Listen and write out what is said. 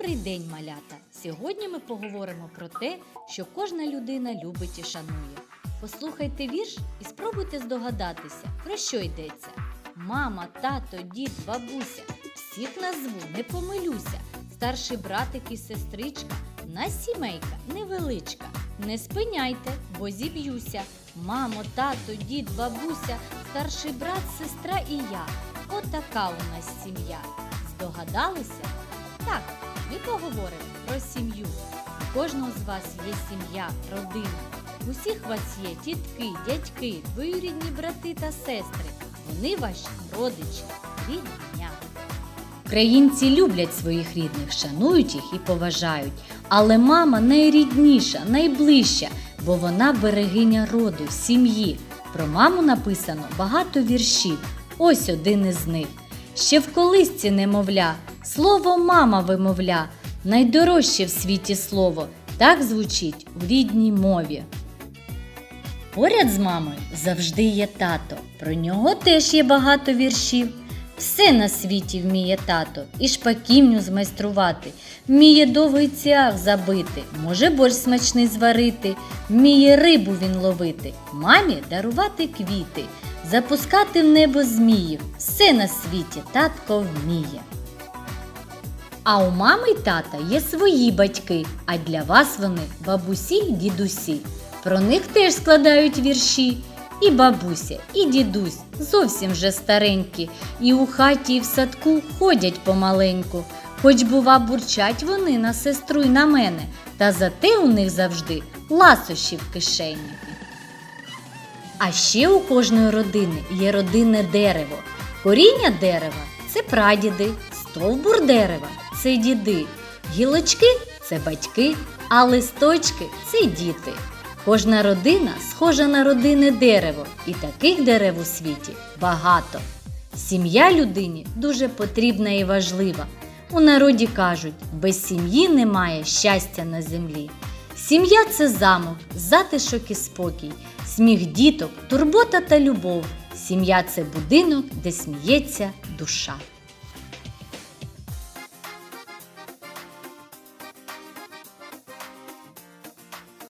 Добрий день, малята! Сьогодні ми поговоримо про те, що кожна людина любить і шанує. Послухайте вірш і спробуйте здогадатися, про що йдеться. Мама, тато, дід, бабуся. Всіх назву, не помилюся. Старший братик і сестричка. Нас сімейка невеличка. Не спиняйте, бо зіб'юся. Мамо, тато, дід, бабуся, старший брат, сестра і я. Отака у нас сім'я. Здогадалися? Так, ми поговоримо про сім'ю. У кожного з вас є сім'я, родина. У всіх вас є тітки, дядьки, двоюрідні брати та сестри. Вони ваші родичі, рідня. Українці люблять своїх рідних, шанують їх і поважають. Але мама найрідніша, найближча, бо вона берегиня роду, сім'ї. Про маму написано багато віршів. Ось один із них. Ще в колисці немовля, слово мама вимовля, найдорожче в світі слово, так звучить в рідній мові. Поряд з мамою завжди є тато. Про нього теж є багато віршів. Все на світі вміє тато, і шпаківню змайструвати, вміє довгий цях забити, може борщ смачний зварити, вміє рибу він ловити, мамі дарувати квіти, запускати в небо зміїв. Все на світі татко вміє. А у мами й тата є свої батьки, а для вас вони бабусі й дідусі. Про них теж складають вірші. І бабуся, і дідусь зовсім вже старенькі, і у хаті, і в садку ходять помаленьку. Хоч, бува, бурчать вони на сестру й на мене, та зате у них завжди ласощі в кишені. А ще у кожної родини є родинне дерево. Коріння дерева це прадіди, стовбур дерева це діди, гілочки це батьки, а листочки це діти. Кожна родина схожа на родинне дерево, і таких дерев у світі багато. Сім'я людині дуже потрібна і важлива. У народі кажуть, без сім'ї немає щастя на землі. Сім'я це замок, затишок і спокій, сміх діток, турбота та любов. Сім'я це будинок, де сміється душа.